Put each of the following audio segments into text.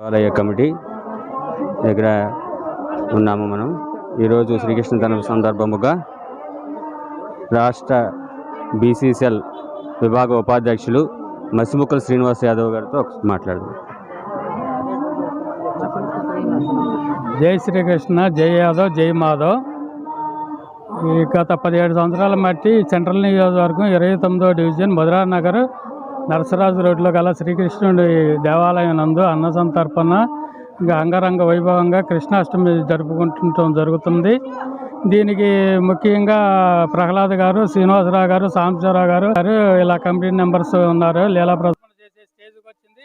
దేవాలయ కమిటీ దగ్గర ఉన్నాము మనం. ఈరోజు శ్రీకృష్ణ జన్మ సందర్భముగా రాష్ట్ర బీసీసీఎల్ విభాగ ఉపాధ్యక్షులు మసిముక్కల శ్రీనివాస్ యాదవ్ గారితో మాట్లాడదాం. జై శ్రీకృష్ణ జై యాదవ్ జై మాధవ్. ఈ గత పదిహేడు సంవత్సరాల మట్టి సెంట్రల్ నియోజకవర్గం ఇరవై తొమ్మిదో డివిజన్ మధురా నగర్ నరసరాజు రోడ్లో గల శ్రీకృష్ణుడి దేవాలయం నందు అన్న సంతర్పణ ఇంకా అంగరంగ వైభవంగా కృష్ణాష్టమి జరుపుకుంటం జరుగుతుంది. దీనికి ముఖ్యంగా ప్రహ్లాద్ గారు శ్రీనివాసరావు గారు సాంబశివరావు గారు గారు ఇలా కమిటీ మెంబర్స్ ఉన్నారు. లీలా ప్రదర్శన చేసే స్టేజ్కి వచ్చింది.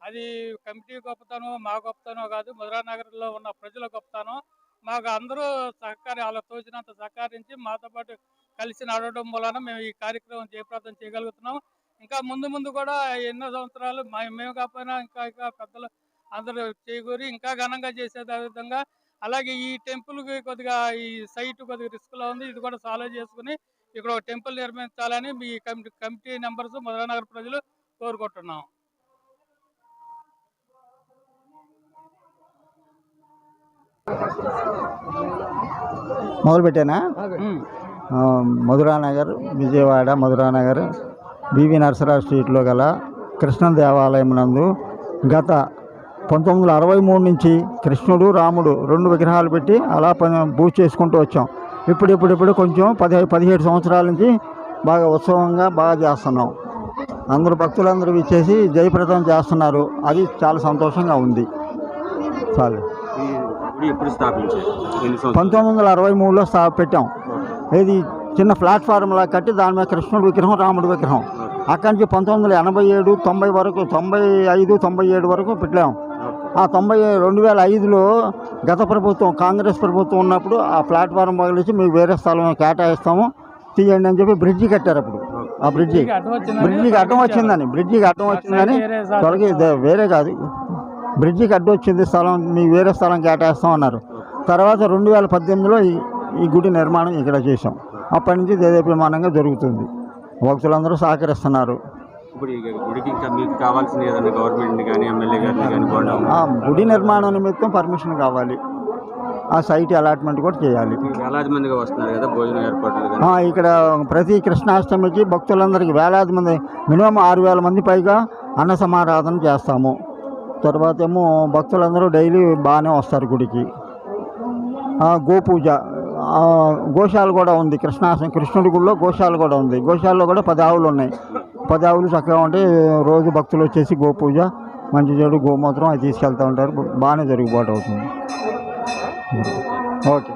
అది కమిటీ గొప్పతనం మా గొప్పతనం కాదు మధురా నగర్లో ఉన్న ప్రజల గొప్పతనం. మాకు అందరూ సహకారి వాళ్ళ తోచినంత సహకరించి మాతో పాటు కలిసి నడవడం వలన మేము ఈ కార్యక్రమం జయప్రదం చేయగలుగుతున్నాం. ఇంకా ముందు ముందు కూడా ఎన్నో సంవత్సరాలు మేము కాకపోయినా ఇంకా ఇంకా పెద్దలు అందరూ చేకూరి ఇంకా ఘనంగా చేసే విధంగా. అలాగే ఈ టెంపుల్కి కొద్దిగా ఈ సైట్ కొద్దిగా రిస్క్లో ఉంది. ఇది కూడా సాల్వ్ చేసుకుని ఇక్కడ ఒక టెంపుల్ నిర్మించాలని మీ committee committee members Madhura Nagar ప్రజలు కోరుకుంటున్నాం. మొదలుపెట్టానా? ఆ, మధురానగర్ విజయవాడ మధురానగర్. బివి నరసరావు స్ట్రీట్లో గల కృష్ణ దేవాలయం నందు గత పంతొమ్మిది వందల అరవై మూడు నుంచి కృష్ణుడు రాముడు రెండు విగ్రహాలు పెట్టి అలా పని పూజ చేసుకుంటూ వచ్చాం. ఇప్పుడు ఇప్పుడు ఇప్పుడు కొంచెం పదిహేడు పదిహేడు సంవత్సరాల నుంచి బాగా ఉత్సవంగా బాగా చేస్తున్నాం. అందరూ భక్తులందరూ ఇచ్చేసి జయప్రదం చేస్తున్నారు. అది చాలా సంతోషంగా ఉంది. చాలు. పంతొమ్మిది వందల అరవై మూడులో స్థా పెట్టాం. ఇది చిన్న ప్లాట్ఫారంలా కట్టి దాని మీద కృష్ణుడి విగ్రహం రాముడి విగ్రహం. అక్కడి నుంచి పంతొమ్మిది వందల ఎనభై ఏడు తొంభై వరకు తొంభై ఐదు తొంభై ఏడు వరకు పెట్టాం ఆ తొంభై రెండు వేల ఐదులో గత ప్రభుత్వం కాంగ్రెస్ ప్రభుత్వం ఉన్నప్పుడు ఆ ప్లాట్ఫారం పగిలించి మీకు వేరే స్థలం కేటాయిస్తాము తీయండి అని చెప్పి బ్రిడ్జి కట్టారు అప్పుడు. ఆ బ్రిడ్జి. బ్రిడ్జికి అడ్డం వచ్చిందని బ్రిడ్జికి అడ్డం వచ్చిందని తొలగి వేరే కాదు. బ్రిడ్జికి అడ్డు వచ్చింది స్థలం మీకు వేరే స్థలం కేటాయిస్తాం అన్నారు. తర్వాత రెండు వేల పద్దెనిమిదిలో ఈ ఈ గుడి నిర్మాణం ఇక్కడ చేసాం అప్పటి నుంచి దేదీప్యమానంగా జరుగుతుంది. భక్తులందరూ సహకరిస్తున్నారు. ఇప్పుడు గుడికి ఇంకా మీకు కావాల్సిన ఏదైనా గవర్నమెంట్ కానీ ఎమ్మెల్యే గారిని కానీ గుడి నిర్మాణం నిమిత్తం పర్మిషన్ కావాలి. ఆ సైట్ అలాట్మెంట్ కూడా చేయాలి. వేలాది మందిగా వస్తున్నారు కదా భోజనం ఏర్పాట్లు ఇక్కడ ప్రతి కృష్ణాష్టమికి భక్తులందరికీ వేలాది మంది మినిమం ఆరు వేల మంది పైగా అన్న సమారాధన చేస్తాము. తర్వాత ఏమో భక్తులందరూ డైలీ బాగానే వస్తారు గుడికి. గోపూజ గోశాల కూడా ఉంది. కృష్ణాష్టమి కృష్ణుడి గుడిలో గోశాల కూడా ఉంది. గోశాలలో కూడా పది ఆవులు ఉన్నాయి. పది ఆవులు చక్కగా ఉంటే రోజు భక్తులు వచ్చేసి గోపూజ మంచి చెడు గోమూత్రం అది తీసుకెళ్తూ ఉంటారు. బాగానే జరిగిపోటు అవుతుంది ఓకే.